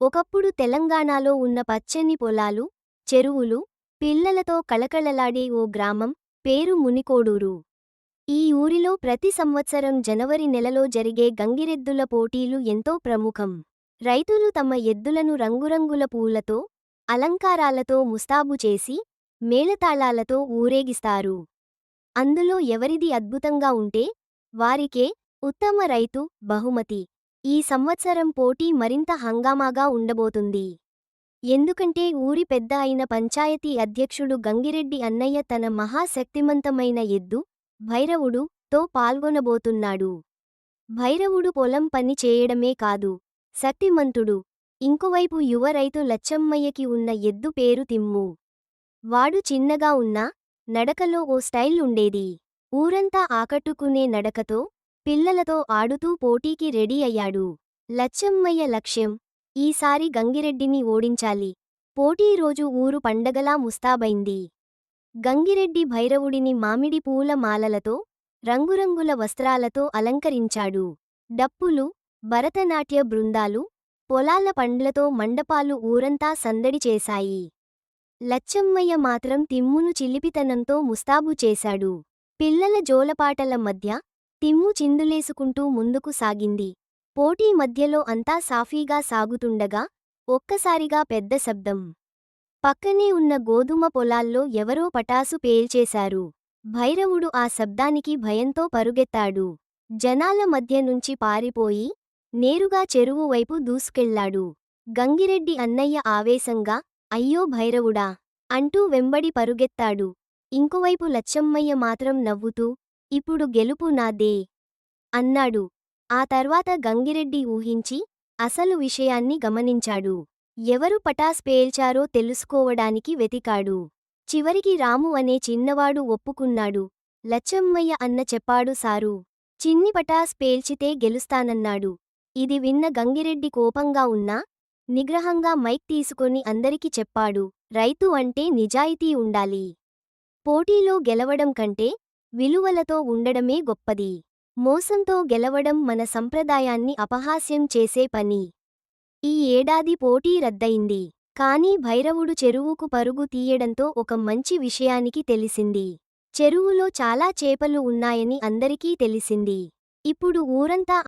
ఒకప్పుడు తెలంగాణలో ఉన్న పచ్చని పొలాలు చెరువులు పిల్లలతో కళకళలాడే ఓ గ్రామం పేరు మునికోడూరు. ఈ ఊరిలో ప్రతి సంవత్సరం జనవరి నెలలో జరిగే గంగిరెద్దుల పోటీలు ఎంతో ప్రముఖం. రైతులు తమ ఎద్దులను రంగురంగుల పూలతో అలంకారాలతో ముస్తాబు చేసి మేళతాళాలతో ఊరేగిస్తారు. అందులో ఎవరిది అద్భుతంగా ఉంటే వారికే ఉత్తమ రైతు బహుమతి. ఈ సంవత్సరం పోటీ మరింత హంగామాగా ఉండబోతుంది. ఎందుకంటే ఊరి పెద్ద అయిన పంచాయతీ అధ్యక్షుడు గంగిరెడ్డి అన్నయ్య తన మహాశక్తిమంతమైన ఎద్దు భైరవుడు తో పాల్గొనబోతున్నాడు. భైరవుడు పొలం పని చేయడమే కాదు శక్తిమంతుడు. ఇంకోవైపు యువ రైతు లచ్చమ్మయ్యకి ఉన్న ఎద్దు పేరు తిమ్ము. వాడు చిన్నగా ఉన్నా నడకలో ఓ స్టైల్ ఉండేది. ఊరంతా ఆకట్టుకునే నడకతో పిల్లలతో ఆడుతూ పోటీకి రెడీ అయ్యాడు. లచ్చమ్మయ్య లక్ష్యం ఈసారి గంగిరెడ్డిని ఓడించాలి. పోటీ రోజు ఊరు పండగలా ముస్తాబైంది. గంగిరెడ్డి భైరవుడిని మామిడి పూల మాలలతో రంగురంగుల వస్త్రాలతో అలంకరించాడు. డప్పులు భరతనాట్య బృందాలు పొలాల పండ్లతో మండపాలు ఊరంతా సందడి చేశాయి. లచ్చమ్మయ్య మాత్రం తిమ్మును చిలిపితనంతో ముస్తాబు చేశాడు. పిల్లల జోలపాటల మధ్య తిమ్ము చిందులేసుకుంటూ ముందుకు సాగింది. పోటీ మధ్యలో అంతా సాఫీగా సాగుతుండగా ఒక్కసారిగా పెద్ద శబ్దం. పక్కనే ఉన్న గోధుమ పొలాల్లో ఎవరో పటాసు పేల్చేశారు. భైరవుడు ఆ శబ్దానికి భయంతో పరుగెత్తాడు. జనాల మధ్య నుంచి పారిపోయి నేరుగా చెరువు వైపు దూసుకెళ్ళాడు. గంగిరెడ్డి అన్నయ్య ఆవేశంగా అయ్యో భైరవుడా అంటూ వెంబడి పరుగెత్తాడు. ఇంకోవైపు లచ్చమ్మయ్య మాత్రం నవ్వుతూ ఇప్పుడు గెలుపు నాదే. అన్నాడు. ఆ తర్వాత గంగిరెడ్డి ఊహించి అసలు విషయాన్ని గమనించాడు. ఎవరు పటాస్ పేల్చారో తెలుసుకోవడానికి వెతికాడు. చివరికి రాము అనే చిన్నవాడు ఒప్పుకున్నాడు. లచ్చమ్మయ్య అన్న చెప్పాడు సారు. చిన్ని పటాస్ పేల్చితే గెలుస్తానన్నాడు. ఇది విన్న గంగిరెడ్డి కోపంగా ఉన్నా నిగ్రహంగా మైక్ తీసుకొని అందరికి చెప్పాడు. రైతు అంటే నిజాయితీ ఉండాలి. పోటీలో గెలవడం కంటే విలువలతో ఉండడమే గొప్పది. మోసంతో గెలవడం మన సంప్రదాయాన్ని అపహాస్యం చేసే పని. ఈ ఏడాది పోటీ రద్దయింది. కానీ భైరవుడు చెరువుకు పరుగు తీయడంతో ఒక మంచి విషయానికి తెలిసింది. చెరువులో చాలా చేపలు ఉన్నాయని అందరికీ తెలిసింది. ఇప్పుడు ఊరంతా